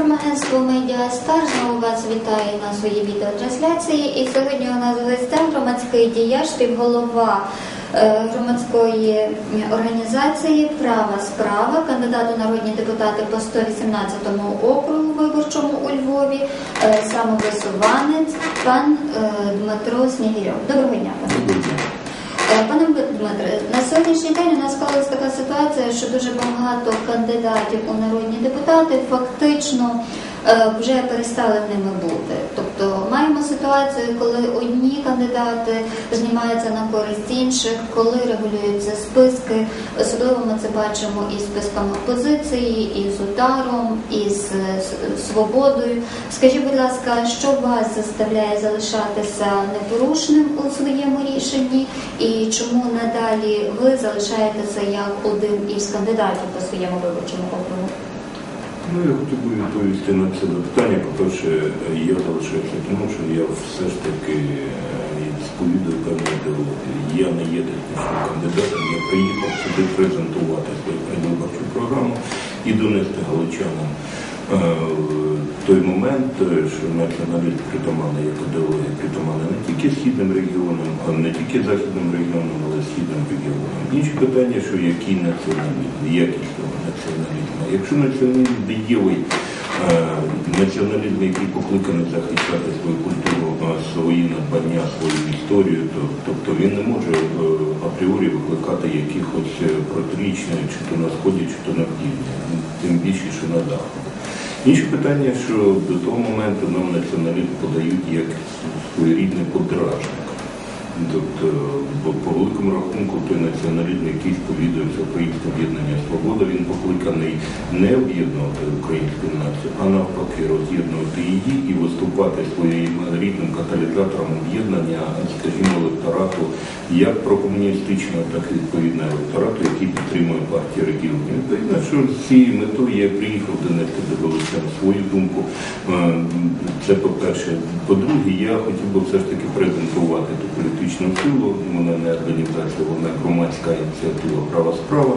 Інформагентство Медіа Стар знову вас вітає на своїй відеотрансляції. І сьогодні у нас в гостях громадський діяч, співголова е, громадської організації Права справа, кандидат у народні депутати по 118 округу виборчому у Львові, е, самовисуванець пан е, Дмитро Снігирьов. Доброго дня, пане. Е, Пане Дмитре, на сьогоднішній день у нас склалася така ситуація, що дуже багато кандидатів у народні депутати фактично е, вже перестали ними бути. Тобто маємо ситуацію, коли одні кандидати знімаються на користь інших, коли регулюються списки. Особливо ми це бачимо із списками опозиції, і з ударом, і з свободою. Скажіть, будь ласка, що вас заставляє залишатися непорушним у своєму рішенні, і чому надалі ви залишаєтеся як один із кандидатів по своєму виборчому округу? Ну, я хотів би відповісти на це запитання. По-перше, я залишаюся тому, що я все ж таки сповідую певну ідеологію. Я не є технічним кандидатом, я приїхав сюди презентувати свою передвиборчу програму і донести галичанам той момент, е, що націоналіст притаманний як ідеологія притаманна не тільки східним регіонам, а не тільки західним регіонам, але й східним регіонам. Інші питання, що який націоналізм, якість того націоналізму. Якщо націоналізм дієвий, е, націоналізм, який покликаний захищати свою культуру, е, свої надбання, свою історію, то тобто він не може е, апріорі викликати якихось е, протиріч чи то на сході, чи то на півдні, тим більше, що на заході. Інше питання, що до того моменту нам націоналізм подають як своєрідний подражник. Тобто, по великому рахунку той націоналізм, який сповідується Українське об'єднання Свобода, він покликаний не об'єднувати українську націю, а навпаки роз'єднувати її і виступати своїм рідним каталізатором об'єднання, скажімо, електорату як прокомуністичного, так і відповідно електорату, який підтримує партію регіонів. Відповідно, що з цією метою я приїхав донести до Галичан свою думку. Е, Це по-перше. По-друге, я хотів би все ж таки презентувати ту політичну силу, вона не організація, вона громадська ініціатива права справа,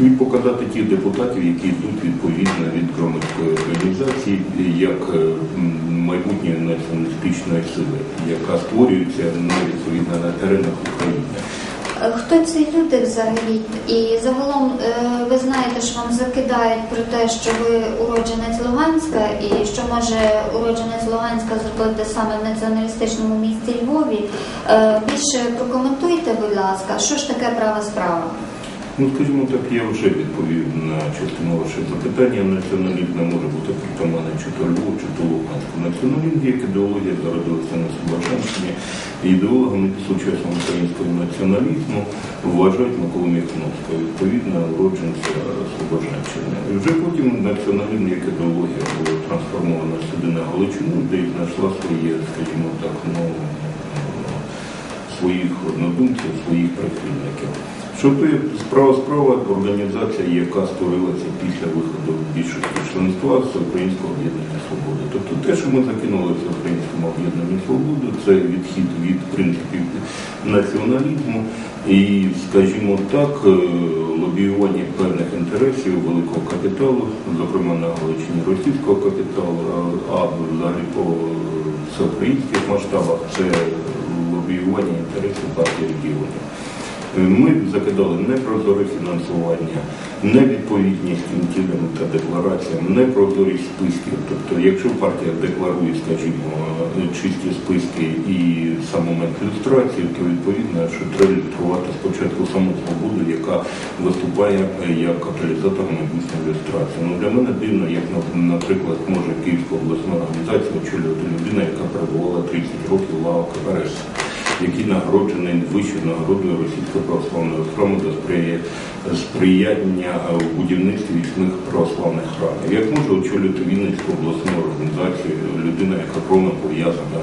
і показати тих депутатів, які йдуть відповідно від громадської організації, як е, майбутньої націоналістичної сили, яка створюється на відповідно на теренах України. Е, Хто ці люди взагалі? І загалом е, ви знаєте, що вам закидають про те, що ви уродженець Луганська, і що може уродженець Луганська зробити саме в націоналістичному місті Львові. Е, Більше прокоментуйте, будь ласка, що ж таке права справа? Ну, скажімо так, я вже відповів на частину вашого запитання. Націоналізм не може бути притаманним чи то Львов, чи то Луганську. Націоналізм як ідеологія зародилася на Слобожанщині. І ідеологами сучасного українського націоналізму вважають Миколу Міхновського, відповідно, уродженця Слобожанщини. І вже потім націоналізм як ідеологія була трансформована сюди на Галичину, де і знайшла своє, скажімо так, ну, своїх однодумців, своїх прихильників. Що то є справа справа організація, яка створилася після виходу більшості членства з Українського об'єднання свободи. Тобто те, що ми закинули в Українському об'єднанні свободу, це відхід від принципів націоналізму і, скажімо так, е, лобіювання певних інтересів великого капіталу, зокрема на Галичині російського капіталу, а взагалі по всеукраїнських масштабах це лобіювання інтересів партії регіонів. Ми закидали непрозоре фінансування, невідповідність цілям та деклараціям, непрозорість списків. Тобто, якщо партія декларує, скажімо, чисті списки і сам момент люстрації, то відповідно, що треба ілюструвати спочатку саму свободу, яка виступає як каталізатор майбутньої люстрації. Ну для мене дивно, як наприклад, може Київська обласна організація очолювати людина, яка перебувала 30 років в лавах КПРС який нагороджений вищою нагородою Російської православної храму за сприяння, в будівництві вічних православних храмів. Як може очолювати Вінницьку обласну організацію людина, яка кровно пов'язана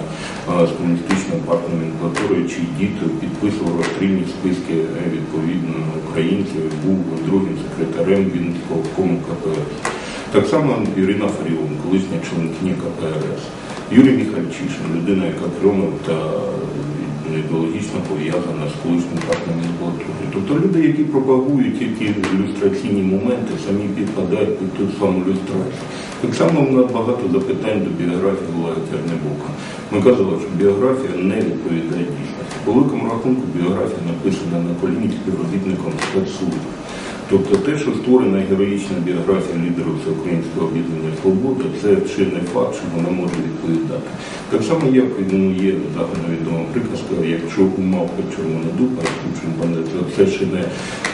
з комуністичною партією номенклатурою, чий дід підписував розстрільні списки е, відповідно українців, був другим секретарем Вінницького кому КПРС. Так само Ірина Фаріон, колишня членкиня КПРС. Юрій Міхальчишин, людина, яка кровно та ідеологічно пов'язана з колишнім партнером імплантології. Тобто люди, які пропагують ті ілюстраційні моменти, самі підпадають під ту саму ілюстрацію. Так само в нас багато запитань до біографії Олега Тернебока. Ми казали, що біографія не відповідає дійсності. По великому рахунку біографія написана на коліні співробітником спецслужб. Тобто те, що створена героїчна біографія лідерів Всеукраїнського об'єднання Свобода, це чи не факт, що вона може відповідати. Так само, як ну, є загальновідома приказка, якщо у мавпи червона духа, то це ще не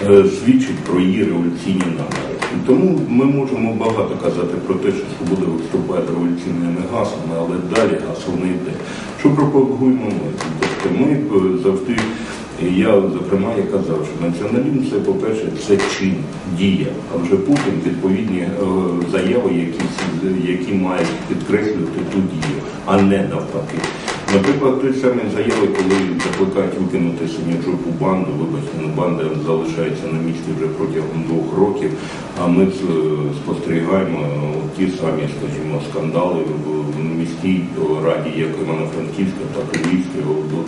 е, свідчить про її революційні наміри. Тому ми можемо багато казати про те, що свобода виступає революційними гаслами, але далі гасл не йде. Що пропагуємо ми? Ми е, завжди я, зокрема, я казав, що націоналізм це, по-перше, це чин, дія, а вже потім відповідні е, заяви, які, які мають підкреслювати ту дію, а не навпаки. Наприклад, той самі заяви, коли закликають викинути синьо-жопу банду, вибачте, ну, банда залишається на місці вже протягом двох років, а ми е, спостерігаємо ті самі, скажімо, скандали в міській раді, як Івано-Франківська, так і Львівській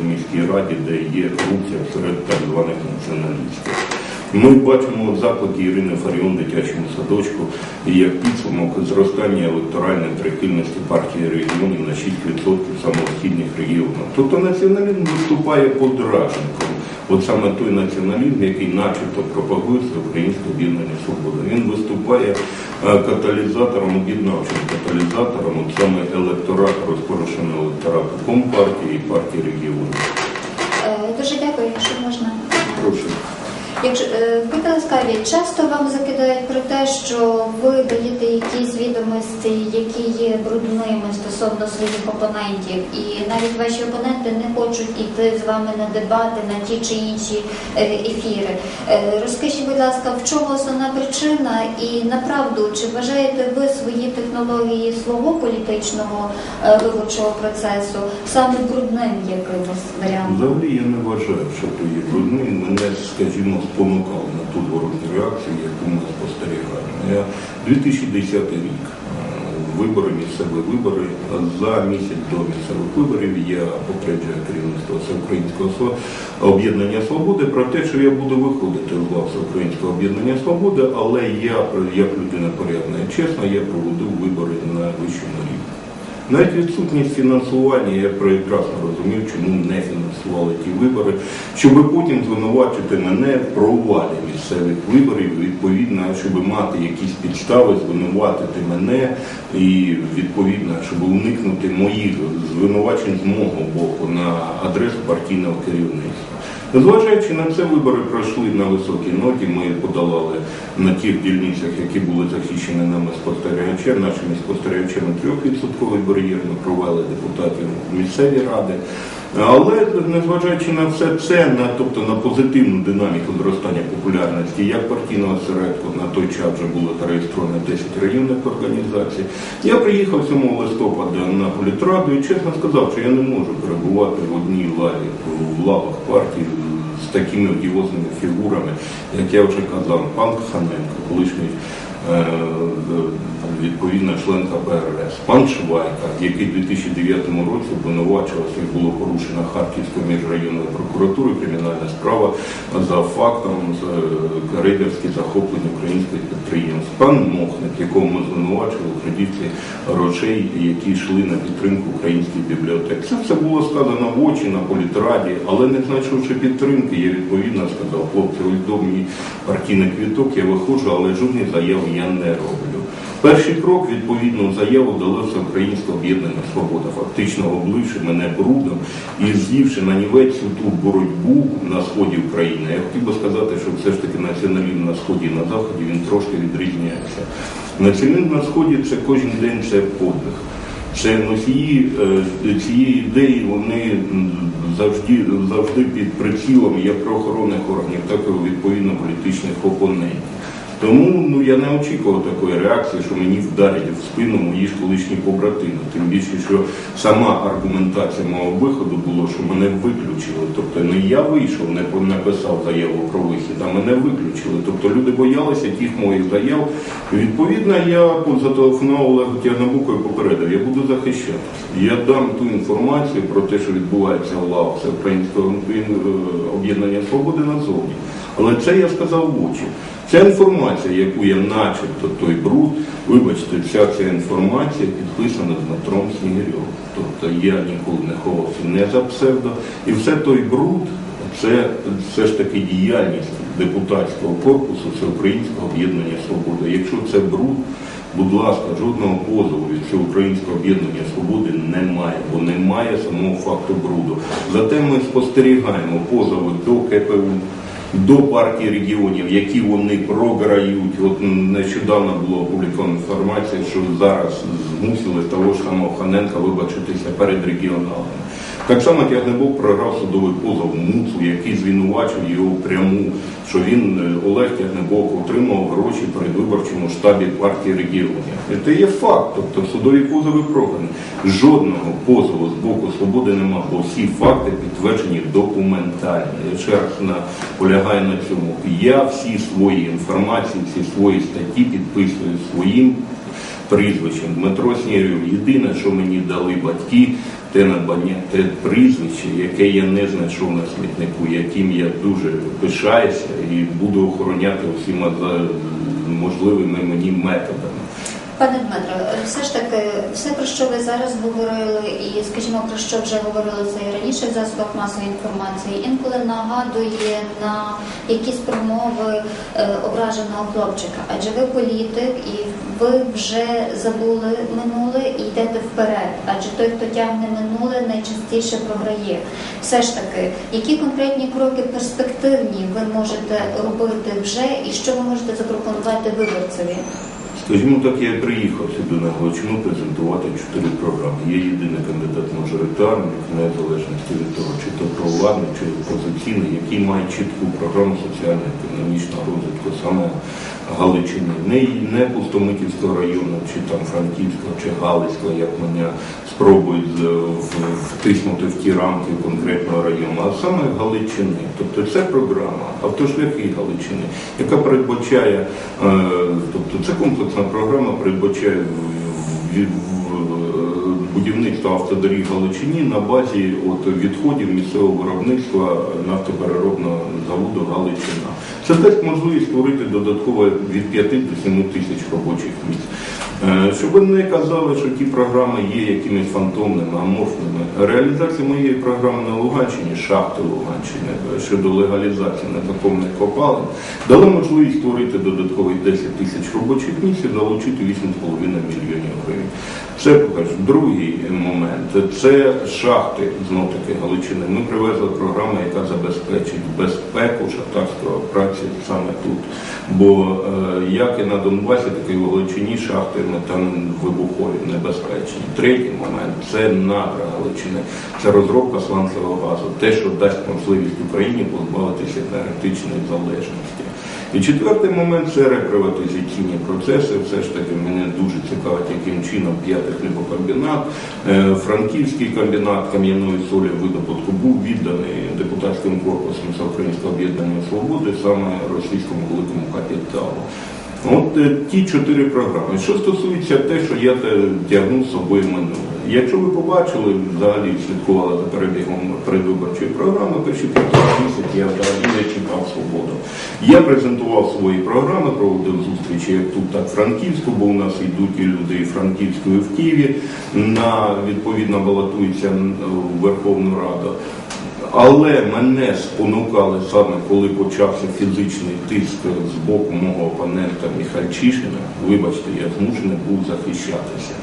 в міській раді, де є корупція серед так званих націоналістів. Ми бачимо заклики Ірини Фаріон в дитячому садочку і як підсумок зростання електоральної прихильності партії регіонів на 6% самостійних регіонів. Тобто націоналізм виступає подражником. От саме той націоналізм, який начебто пропагується Українське об'єднання свобода. Він виступає е, каталізатором, об'єднавчим каталізатором, от саме електорат, розпорошеного електорату Компартії і партії регіонів. Якщо е, будьте ласкаві, часто вам закидають про те, що ви даєте якісь відомості, які є брудними стосовно своїх опонентів, і навіть ваші опоненти не хочуть йти з вами на дебати на ті чи інші е, ефіри. Е, Розкажіть, будь ласка, в чому основна причина і направду чи вважаєте ви свої технології свого політичного виборчого процесу саме брудним якимось варіантом? Взагалі я не вважаю, що то є брудним. Мене, скажімо, спонукало на ту ворожу реакцію, яку ми спостерігаємо. Я 2010 рік. е, Вибори, місцеві вибори. За місяць до місцевих виборів я попереджаю керівництво Всеукраїнського об'єднання Свободи про те, що я буду виходити з лав Всеукраїнського об'єднання Свободи, але я, як людина порядна і чесна, я проведу вибори на вищому рівні. Навіть відсутність фінансування, я прекрасно розумів, чому не фінансували ті вибори, щоб потім звинувачити мене в провалі місцевих виборів, відповідно, щоб мати якісь підстави, звинуватити мене і відповідно, щоб уникнути моїх звинувачень з мого боку на адресу партійного керівництва. Незважаючи на це, вибори пройшли на високій ноті. Ми подолали на тих дільницях, які були захищені нами спостерігачами, нашими спостерігачами 3% бар'єр, ми провели депутатів місцеві ради. Але незважаючи на все це, на тобто на позитивну динаміку зростання популярності як партійного осередку, на той час вже було зареєстровано 10 районних організацій. Я приїхав 7 листопада на політраду і чесно сказав, що я не можу перебувати в одній лаві в лавах партії з такими одіозними фігурами, як я вже казав, пан Ханенко, колишній відповідно член КПРС, пан Швайка, який в 2009 році обвинувачувався і було порушено Харківською міжрайонною прокуратурою кримінальна справа за фактом е, рейдерські захоплення українських підприємств. Пан Мохник, якого ми звинувачували в кредитці грошей, які йшли на підтримку українських бібліотек. Це все було сказано в очі на політраді, але не знайшовши підтримки, я відповідно сказав, хлопці, ось до партійний квіток, я виходжу, але жодних заяв я не роблю. Перший крок відповідну заяву дало Всеукраїнське об'єднання Свобода, фактично обливши мене брудом і з'ївши на нівець ту боротьбу на сході України. Я хотів би сказати, що все ж таки націоналізм на сході і на заході він трошки відрізняється. Націоналізм на сході це кожен день це подвиг. Це носії е, цієї ідеї, вони завжди, завжди під прицілом як правоохоронних органів, так і відповідно політичних опонентів. Тому ну я не очікував такої реакції, що мені вдарять в спину мої ж колишні побратими. Тим більше, що сама аргументація мого виходу було, що мене виключили. Тобто не я вийшов, не написав заяву про вихід, а мене виключили. Тобто люди боялися тих моїх заяв. Відповідно, я зателефонував Олегу Тягнебуку і попередив, я буду захищатися. Я дам ту інформацію про те, що відбувається в ЛАВ, це Українського е, об'єднання свободи назовні. Але це я сказав в очі. Ця інформація, яку я начебто той бруд, вибачте, вся ця інформація підписана Дмитром Снігирьовим. Тобто я ніколи не ховався не за псевдо. І все той бруд, це все ж таки діяльність депутатського корпусу Всеукраїнського об'єднання Свобода. Якщо це бруд, будь ласка, жодного позову від Всеукраїнського об'єднання Свободи немає, бо немає самого факту бруду. Зате ми спостерігаємо позови до КПУ до партії регіонів, які вони програють. От нещодавно була опублікована інформація, що зараз змусили того ж самого Ханенка вибачитися перед регіоналами. Так само Тягнебок програв судовий позов МУЦу, який звинувачив його пряму, що він е, Олег Тягнебок отримав гроші при виборчому штабі партії регіонів. Це є факт, тобто судові позови програні. Жодного позову з боку свободи немає, бо всі факти підтверджені документально. Я ще раз наполягаю на цьому. Я всі свої інформації, всі свої статті підписую своїм прізвищем. Дмитро Снірів. Єдине, що мені дали батьки, те надбання, те прізвище, яке я не знайшов на смітнику, яким я дуже пишаюся і буду охороняти всіма можливими мені методами. Пане Дмитро, все ж таки, все про що ви зараз говорили, і скажімо про що вже говорили це і раніше в засобах масової інформації, інколи нагадує на якісь промови е, ображеного хлопчика. Адже ви політик, і ви вже забули минуле і йдете вперед. Адже той, хто тягне минуле, найчастіше програє. Все ж таки, які конкретні кроки перспективні ви можете робити вже, і що ви можете запропонувати виборцеві? Скажімо так, я приїхав сюди на Галичину презентувати чотири програми. Є єдиний кандидат мажоритарник, незалежності від того, чи то провладний, чи опозиційний, який має чітку програму соціально-економічного розвитку саме Галичини. Не, не Пустомитівського району, чи там Франківського, чи Галицького, як мене спробують втиснути в ті рамки конкретного району, а саме Галичини. Тобто це програма автошляхи Галичини, яка передбачає, е, тобто це комплексна програма, передбачає в- в- будівництво автодоріг Галичині на базі от відходів місцевого виробництва нафтопереробного заводу Галичина. Це дасть можливість створити додатково від 5 до 7 тисяч робочих місць. Е, Щоб ви не казали, що ті програми є якимись фантомними, аморфними. Реалізація моєї програми на Луганщині, шахти Луганщини е, щодо легалізації незаконних копалин, дала можливість створити додаткові 10 тисяч робочих місць і залучити 8,5 мільйонів гривень. Це покажу. Другий момент це шахти знов таки Галичини. Ми привезли програму, яка забезпечить безпеку шахтарської праці саме тут. Бо е, як і на Донбасі, так і в Галичині шахти метановибухові небезпечні. Третій момент це надра Галичини, це розробка сланцевого газу, те, що дасть можливість Україні позбавитися енергетичної залежності. І четвертий момент це реприватизаційні процеси. Все ж таки мене дуже цікавить, яким чином п'ятий хлібокомбінат, е, франківський комбінат кам'яної солі видобутку Всеукраїнського об'єднання свободи саме російському великому капіталу. От е, ті чотири програми. Що стосується те, що я тягнув з собою минуле. Якщо ви побачили, взагалі слідкували за перебігом предвиборчої програми, перші 15 місяць я взагалі не чекав свободу. Я презентував свої програми, проводив зустрічі як тут, так Франківську, бо у нас йдуть і люди і Франківську, в Києві, на відповідно балотуються в Верховну Раду. Але мене спонукали саме, коли почався фізичний тиск з боку мого опонента Міхальчишина, вибачте, я змушений був захищатися.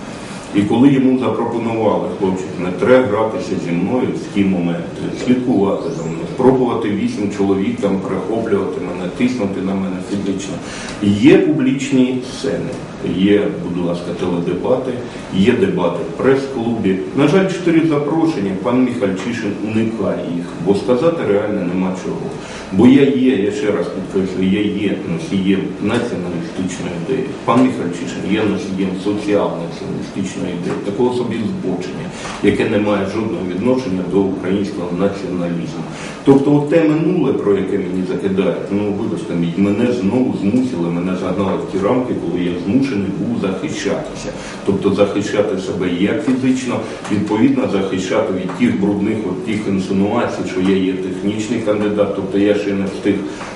І коли йому запропонували, хлопчик, не треба гратися зі мною в ті моменти, слідкувати за мною, спробувати вісім чоловік там перехоплювати мене, тиснути на мене фізично. Є публічні сцени. Є, будь ласка, теледебати, є дебати в прес-клубі. На жаль, чотири запрошення, пан Міхальчишин уникає їх, бо сказати реально нема чого. Бо я є, я ще раз підкреслюю, я є носієм націоналістичної ідеї. Пан Міхальчишин є носієм соціал-націоналістичної ідеї, такого собі збочення, яке не має жодного відношення до українського націоналізму. Тобто от те минуле, про яке мені закидають, ну вибачте, мене знову змусили, мене загнали в ті рамки, коли я змушений був захищатися. Тобто захищати себе як фізично, відповідно захищати від тих брудних от тих інсинуацій, що я є технічний кандидат, тобто я ще не встиг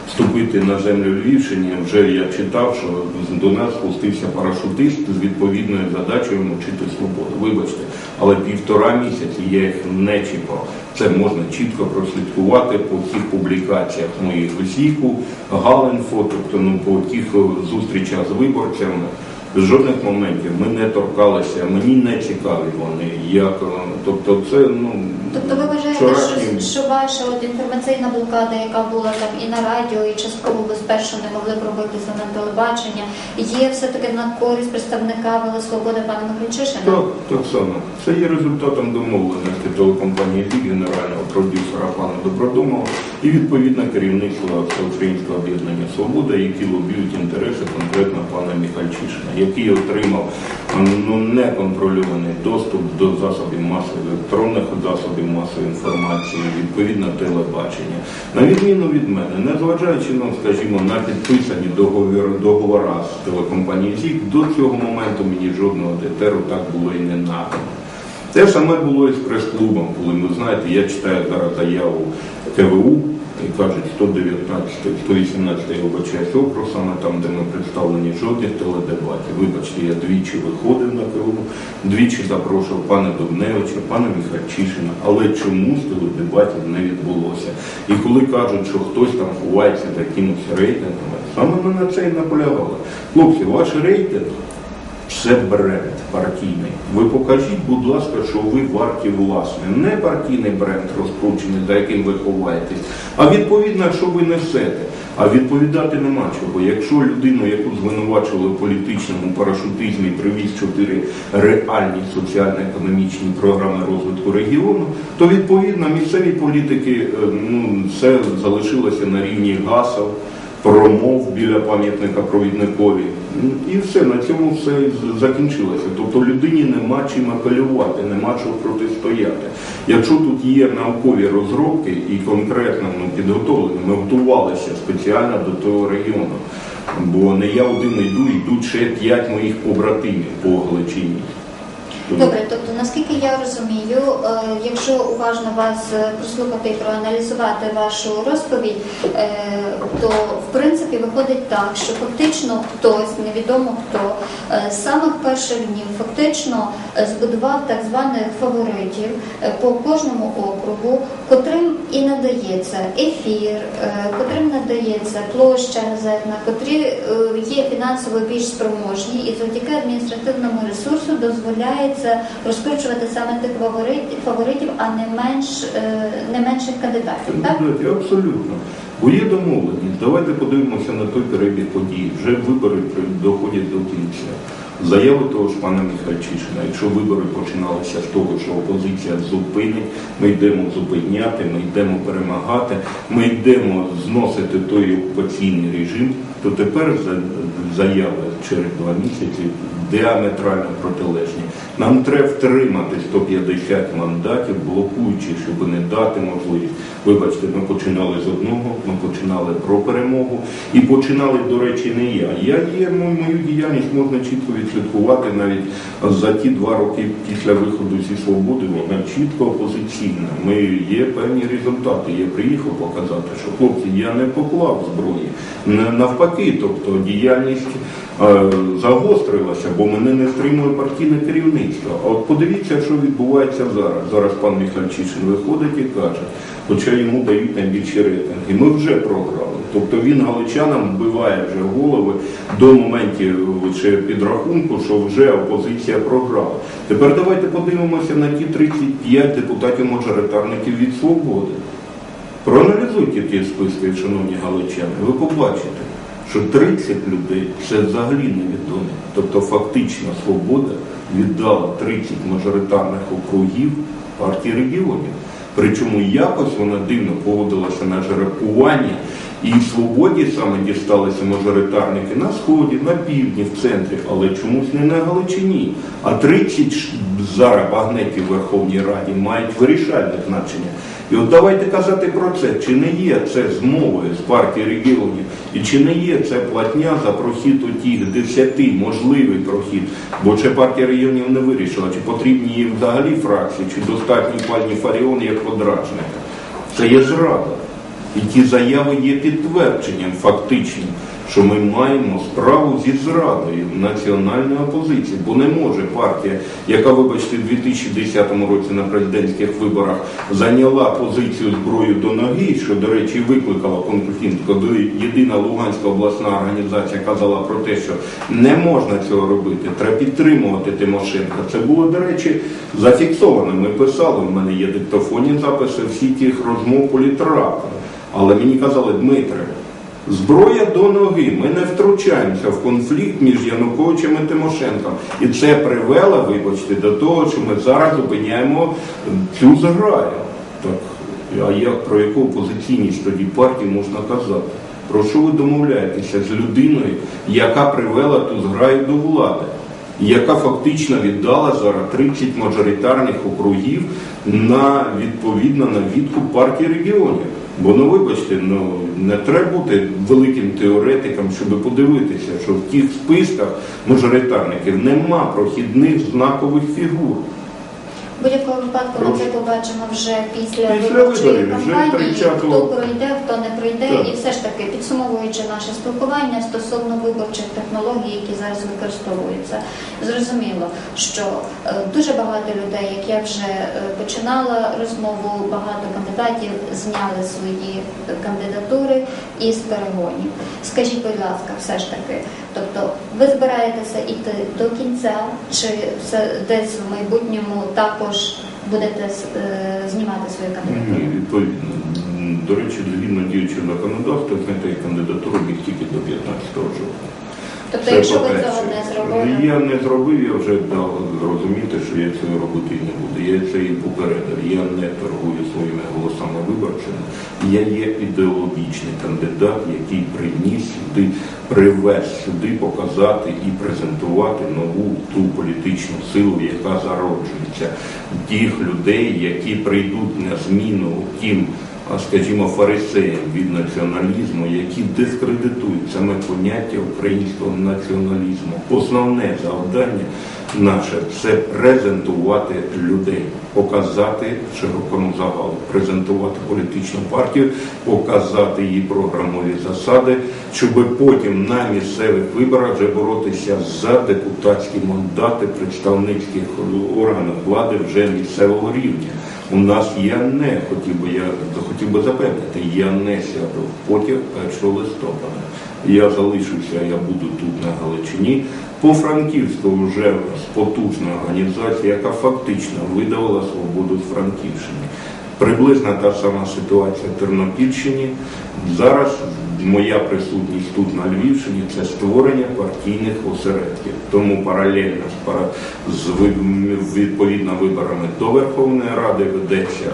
вступити на землю Львівщини. Вже я читав, що до нас спустився парашутист з відповідною задачею мочити свободу. Вибачте, але півтора місяці я їх не чіпав. Це можна чітко прослідкувати по тих публікаціях моїх Російку, Галенфо, тобто ну, по тих е, зустрічах з виборцями. З жодних моментів ми не торкалися, мені не цікаві вони. Як, тобто це ну Тобто ви вважаєте, вчорашнім- що, що ваша от інформаційна блокада, яка була там і на радіо, і частково спершу не могли пробитися на телебачення, є все-таки на користь представника Вели Свободи пана Михальчишина? Так, так само. Це є результатом домовленості телекомпанії «Лік», генерального продюсера пана Добродомова і відповідно керівництва Всеукраїнського об'єднання Свобода, які лобіють інтереси конкретно пана Міхальчишина, який отримав ну, неконтрольований доступ до засобів масової електронних засобів масової інформації, відповідно телебачення. На відміну від мене, незважаючи ну, скажімо, на підписані договір, договора з телекомпанією ЗІК, до цього моменту мені жодного детеру так було і не надано. Те саме було і з прес-клубом, коли ви знаєте, я читаю зараз заяву ТВУ і кажуть, 119, 118 я вибачаюсь округ, саме там, де ми представлені жодних теледебатів. Вибачте, я двічі виходив на ТВУ, двічі запрошував пана Дубневича, пана Міхальчишина, але чомусь теледебатів не відбулося. І коли кажуть, що хтось там ховається за якимось рейтингами, саме ми на це і наполягали. Хлопці, ваш рейтинг це бренд партійний. Ви покажіть, будь ласка, що ви варті власне. Не партійний бренд розкручений, за яким ви ховаєтесь, а відповідно, що ви несете. А відповідати нема чого. Якщо людину, яку звинувачували в політичному парашутизмі, привіз чотири реальні соціально-економічні програми розвитку регіону, то відповідно місцеві політики е, ну, це залишилося на рівні гасел промов біля пам'ятника провідникові. І все, на цьому все закінчилося. Тобто людині нема чим апелювати, нема чого протистояти. Якщо тут є наукові розробки і конкретно ну, підготовлені, ми готувалися спеціально до того регіону. Бо не я один йду, йдуть ще п'ять моїх побратимів по Галичині. Добре, тобто наскільки я розумію, е, якщо уважно вас е, прослухати і проаналізувати вашу розповідь, е, то в принципі виходить так, що фактично хтось, невідомо хто, з самих перших днів фактично збудував так званих фаворитів по кожному округу, котрим і надається ефір, е, котрим надається площа газетна, котрі е, є фінансово більш спроможні і завдяки адміністративному ресурсу дозволяється розкручувати саме тих фаворитів, а не менш е, не менших кандидатів. Так Абсолютно. Є домовленість. Давайте подивимося на той перебіг подій. Вже вибори доходять до кінця. Заяви того ж пана Міхальчишина, якщо вибори починалися з того, що опозиція зупинить, ми йдемо зупиняти, ми йдемо перемагати, ми йдемо зносити той окупаційний режим, то тепер заяви через два місяці діаметрально протилежні. Нам треба втримати 150 мандатів, блокуючи, щоб не дати можливість. Вибачте, ми починали з одного, ми починали про перемогу. І починали, до речі, не я. Я є мою діяльність можна чітко відслідкувати навіть за ті два роки після виходу зі свободи. Вона чітко опозиційна. Ми є певні результати. Я приїхав показати, що хлопці, я не поклав зброї. Навпаки, тобто діяльність е, загострилася, бо мене не стримує партійне керівництво. А от подивіться, що відбувається зараз. Зараз пан Міхальчишин виходить і каже, хоча йому дають найбільші рейтинги. Ми вже програли. Тобто він галичанам вбиває вже голови до моментів ще підрахунку, що вже опозиція програла. Тепер давайте подивимося на ті 35 депутатів-мажоритарників від свободи. Проаналізуйте ті списки, шановні галичани, ви побачите, що 30 людей це взагалі невідомо. Тобто фактично свобода віддала 30 мажоритарних округів партії регіонів. Причому якось вона дивно поводилася на жеребкування, і свободі саме дісталися мажоритарники на сході, на півдні, в центрі, але чомусь не на Галичині. А 30 зараз багнетів в Верховній Раді мають вирішальне значення. І от давайте казати про це, чи не є це змовою з партії регіонів, і чи не є це платня за прохід отіх десяти, можливий прохід, бо ще партія регіонів не вирішила, чи потрібні їм взагалі фракції, чи достатній пані Фаріон як подрачника. Це є зрада. І ті заяви є підтвердженням фактичним, що ми маємо справу зі зрадою національної опозиції, бо не може партія, яка, вибачте, в 2010 році на президентських виборах зайняла позицію зброю до ноги, що, до речі, викликала конфлікт, коли єдина Луганська обласна організація казала про те, що не можна цього робити, треба підтримувати Тимошенка. Це було, до речі, зафіксовано. Ми писали, в мене є диктофонні записи всіх тих розмов політрака. Але мені казали, Дмитре, зброя до ноги, ми не втручаємося в конфлікт між Януковичем і Тимошенком. І це привело, вибачте, до того, що ми зараз зупиняємо цю зграю. Так, а як про яку опозиційність тоді партії можна казати? Про що ви домовляєтеся з людиною, яка привела ту зграю до влади? яка фактично віддала зараз 30 мажоритарних округів на відповідно на відкуп партії регіонів. Бо ну вибачте, ну не треба бути великим теоретиком, щоб подивитися, що в тих списках мажоритарників нема прохідних знакових фігур. В будь-якому випадку ми це побачимо вже після, Після виборчої кампанії, 30-го. хто пройде, хто не пройде, Так. і все ж таки підсумовуючи наше спілкування стосовно виборчих технологій, які зараз використовуються, зрозуміло, що е, дуже багато людей, як я вже е, починала розмову, багато кандидатів зняли свої кандидатури із перегонів. Скажіть, будь ласка, все ж таки, тобто ви збираєтеся йти до кінця, чи все десь в майбутньому також будете е, знімати свою кандидатуру? До речі, згідно діючого законодавства, знайти кандидатуру тільки до 15 жовтня. Тобто, Це якщо ви по-перше. цього не зробили, Я не зробив, я вже дав зрозуміти, що я цього робити не буду. Я це і попередив. Я не торгую своїми голосами виборцями. Я є ідеологічний кандидат, який приніс сюди, привез сюди показати і презентувати нову ту політичну силу, яка зароджується. Тих людей, які прийдуть на зміну тим скажімо, фарисеям від націоналізму, які дискредитують саме поняття українського націоналізму. Основне завдання наше це презентувати людей, показати широкому загалу, презентувати політичну партію, показати її програмові засади, щоб потім на місцевих виборах вже боротися за депутатські мандати представницьких органів влади вже місцевого рівня. У нас я не хотів би, я хотів би запевнити, я не сяду в потяг 1 листопада. Я залишуся, я буду тут на Галичині. По Франківську вже потужна організація, яка фактично видавала свободу з Франківщини. Приблизно та сама ситуація в Тернопільщині. Зараз моя присутність тут на Львівщині це створення партійних осередків. Тому паралельно з, відповідно виборами до Верховної Ради ведеться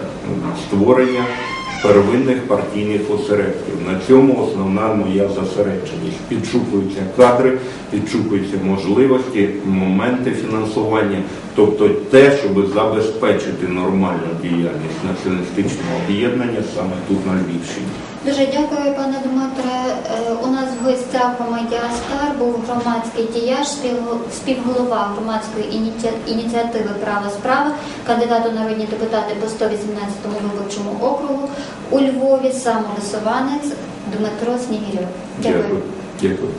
створення первинних партійних осередків. На цьому основна моя зосередженість. Підшукуються кадри, підшукуються можливості, моменти фінансування, тобто те, щоб забезпечити нормальну діяльність націоналістичного об'єднання саме тут на Львівщині. Дуже дякую, пане Дмитре. Е, У нас в гостях Медіаскар був громадський діяч, співголова громадської ініці- ініціативи Право справи, кандидат у народні депутати по 118 виборчому округу у Львові, самовисуванець Дмитро Снігірьов. Дякую. Дякую.